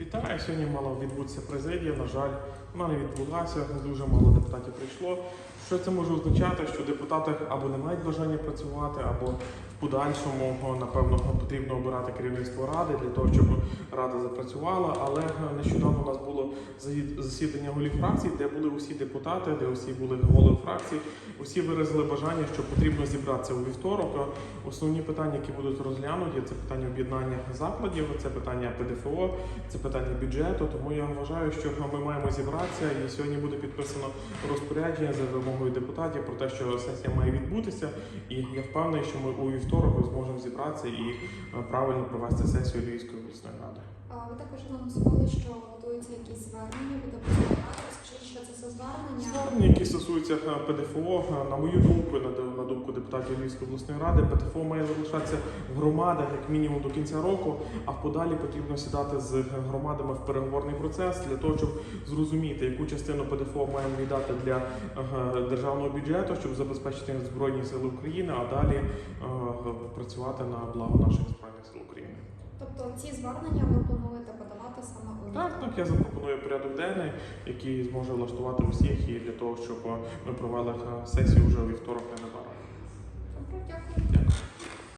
Вітаю. Сьогодні мала відбутися президія. На жаль, вона не відбулася. Дуже мало депутатів прийшло. Що це може означати? Що депутати або не мають бажання працювати, або в подальшому, напевно, потрібно обирати керівництво ради для того, щоб рада запрацювала. Але е, нещодавно у нас було засідання голів фракцій, де були усі депутати, де усі були голови фракцій. Усі виразили бажання, що потрібно зібратися у вівторок. Е, Основні питання, які будуть розглянуті, це питання об'єднання закладів, це питання ПДФО, це питання бюджету. Тому я вважаю, що ми маємо зібратися, і сьогодні буде підписано розпорядження за вимогою депутатів про те, що сесія має відбутися. І я впевнений, що ми у вівторок зможемо зібратися і е, правильно провести сесію Львівської обласної ради. А Ви також анонсували, що готуються якісь звернення від обласної ради. Розкажіть, що це за звернення? Звернення, які стосуються е, ПДФО, е, на мою думку, на, ду- на думку депутатів Львівської обласної ради, ПДФО має залишатися в громадах як мінімум до кінця року, а подалі потрібно сідати з громадами в переговорний процес для того, щоб зрозуміти, яку частину ПДФО маємо віддати для е, державного бюджету, щоб забезпечити збройні сили України, а далі е, працювати на благо наших збройних сил України. Тобто ці звернення ви плануєте подавати саме Так, так, я запропоную порядок денний, який зможе влаштувати усіх і для того, щоб ми провели е, сесію вже у вівторок незабаром. Дякую. Дякую.